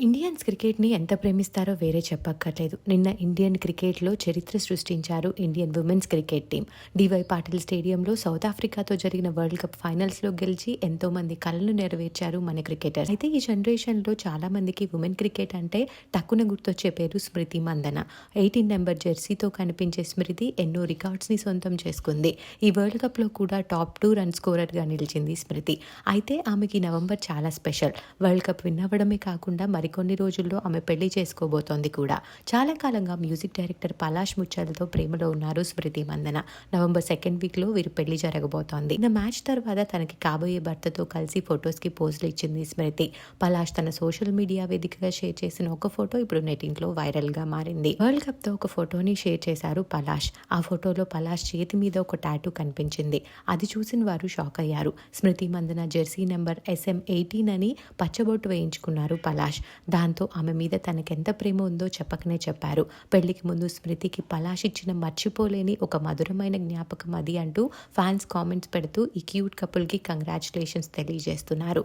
Indians క్రికెట్ని ఎంత ప్రేమిస్తారో వేరే చెప్పక్కర్లేదు. నిన్న ఇండియన్ క్రికెట్లో చరిత్ర సృష్టించారు Indian women's cricket team D Y Patil స్టేడియంలో సౌత్ ఆఫ్రికాతో జరిగిన వరల్డ్ కప్ ఫైనల్స్లో గెలిచి ఎంతో మంది కళలు నెరవేర్చారు మన క్రికెటర్ అయితే ఈ జనరేషన్లో చాలా మందికి ఉమెన్ క్రికెట్ అంటే టక్కున గుర్తొచ్చే పేరు స్మృతి మందన. ఎయిటీన్ నెంబర్ జెర్సీతో కనిపించే స్మృతి ఎన్నో రికార్డ్స్ని సొంతం చేసుకుంది. ఈ వరల్డ్ కప్లో కూడా టాప్ టూ రన్ స్కోరర్గా నిలిచింది స్మృతి. అయితే ఆమెకి నవంబర్ చాలా స్పెషల్. వరల్డ్ కప్ విన్ అవ్వడమే కాకుండా మరికొన్ని రోజుల్లో ఆమె పెళ్ళి చేసుకోబోతోంది కూడా. చాలా కాలంగా మ్యూజిక్ డైరెక్టర్ పలాష్ ముచ్చాలతో ప్రేమలో ఉన్నారు స్మృతి మందన. నవంబర్ సెకండ్ వీక్లో వీరు పెళ్ళి జరగబోతోంది. నా మ్యాచ్ తర్వాత తనకి కాబోయే భర్తతో కలిసి ఫొటోస్కి పోజులు ఇచ్చింది స్మృతి. పలాష్ తన సోషల్ మీడియా వేదికగా షేర్ చేసిన ఒక ఫోటో ఇప్పుడు నెటింట్లో వైరల్గా మారింది. వరల్డ్ కప్తో ఒక ఫోటోని షేర్ చేశారు పలాష్. ఆ ఫోటోలో పలాష్ చేతి మీద ఒక టాటూ కనిపించింది. అది చూసిన వారు షాక్ అయ్యారు. Smriti Mandhana jersey number S M eighteen అని పచ్చబొట్టు వేయించుకున్నారు పలాష్. దాంతో ఆమె మీద తనకెంత ప్రేమ ఉందో చెప్పకనే చెప్పారు. పెళ్ళికి ముందు స్మృతికి పలాష్ ఇచ్చిన మర్చిపోలేని ఒక మధురమైన జ్ఞాపకం అది అంటూ ఫ్యాన్స్ కామెంట్స్ పెడుతూ ఈ క్యూట్ కపుల్కి కంగ్రాచులేషన్స్ తెలియజేస్తున్నారు.